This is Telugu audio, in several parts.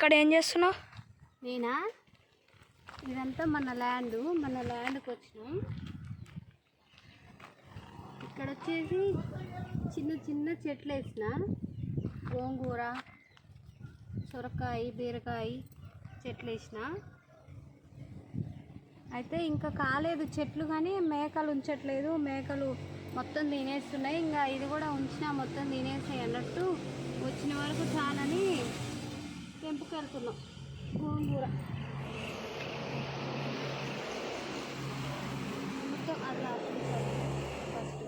ఇక్కడ ఏం చేస్తున్నావు? నేనా? ఇదంతా మన ల్యాండ్ మన ల్యాండ్కి వచ్చినాం. ఇక్కడ వచ్చేసి చిన్న చిన్న చెట్లు వేసిన. గోంగూర సొరకాయ బీరకాయ చెట్లు వేసిన. అయితే ఇంకా కాలేదు చెట్లు కానీ మేకలు ఉంచట్లేదు. మేకలు మొత్తం తినేస్తున్నాయి. ఇంకా ఇది కూడా ఉంచినా మొత్తం తినేసాయి అన్నట్టు వచ్చిన వరకు చాలని తెంపుకెళ్తున్నాం. గోంగూర. మొత్తం అట్లా ఫస్ట్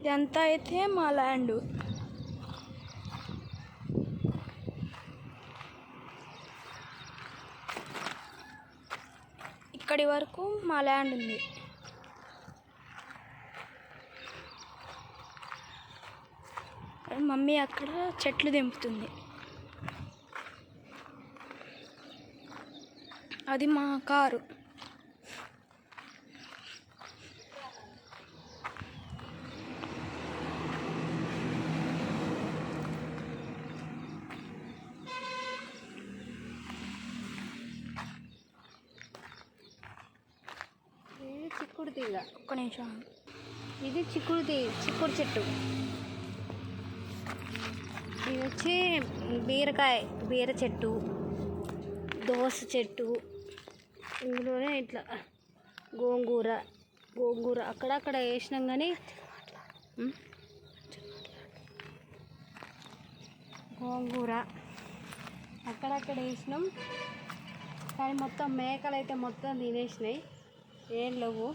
ఇదంతా అయితే మా ల్యాండ్. ఇక్కడి వరకు మా ల్యాండ్ ఉంది. మమ్మీ అక్కడ చెట్లు తెంపుతుంది అది మా కారు ఇది చిక్కుడు తీగ ఒక్క నిమిషం. ఇది చిక్కుడు తీ చిక్కుడు చెట్టు. ఇది వచ్చి బీరకాయ బీర చెట్టు దోస చెట్టు. ఇందులోనే ఇట్లా గోంగూర గోంగూర అక్కడక్కడ వేసినాం కానీ. గోంగూర అక్కడక్కడ వేసినాం. కానీ మొత్తం మేకలు అయితే మొత్తం తినేసినాయి. ఏం లేవు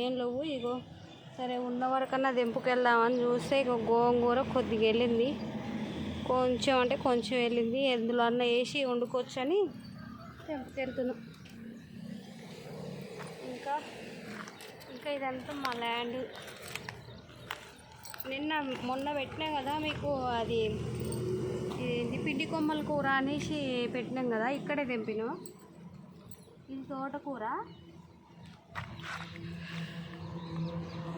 ఏం లేవు ఇగో సరే ఉన్న వరకన్నా దింపుకెళ్దామని చూస్తే ఇక గోంగూర కొద్దిగా వెళ్ళింది. కొంచెం అంటే కొంచెం వెళ్ళింది ఎందులో అన్న వేసి వండుకోవచ్చు అని తెంపుకెళ్తున్నాం. ఇంకా ఇంకా ఇదంతా మా ల్యాండ్. నిన్న మొన్న పెట్టినాం కదా మీకు అది ఇది పిండి కొమ్మల కూర అనేసి పెట్టినాం కదా ఇక్కడే దింపినాం ఇది తోటకూర.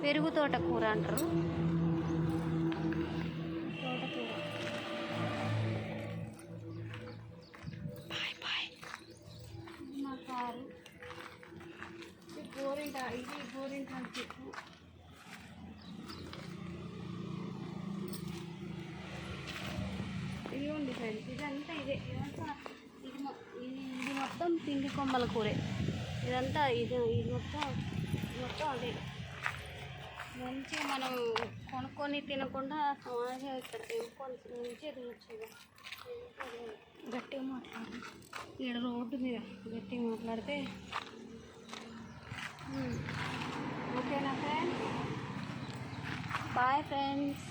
పెరుగు తోటకూర అంటారు. ఇది కారు. ఇది గోరింట ఇది గోరింట చెట్టు ఇది ఉంది ఫ్రెండ్స్ ఇదంతా ఇది ఇది మొత్తం పిండి కొమ్మల కూరే. ఇదంతా ఇది ఇది మొత్తం మొత్తం అదే. మంచిగా మనం కొనుక్కొని తినకుండా సమాజంగా ఇక్కడ తెంపుకొని మంచిగా తినొచ్చు గట్టిగా మాట్లాడు. ఇక్కడ రోడ్డు మీద గట్టిగా మాట్లాడితే. ఓకేనా ఫ్రెండ్స్? Bye friends.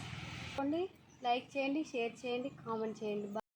లైక్ చేయండి షేర్ చేయండి కామెంట్ చేయండి.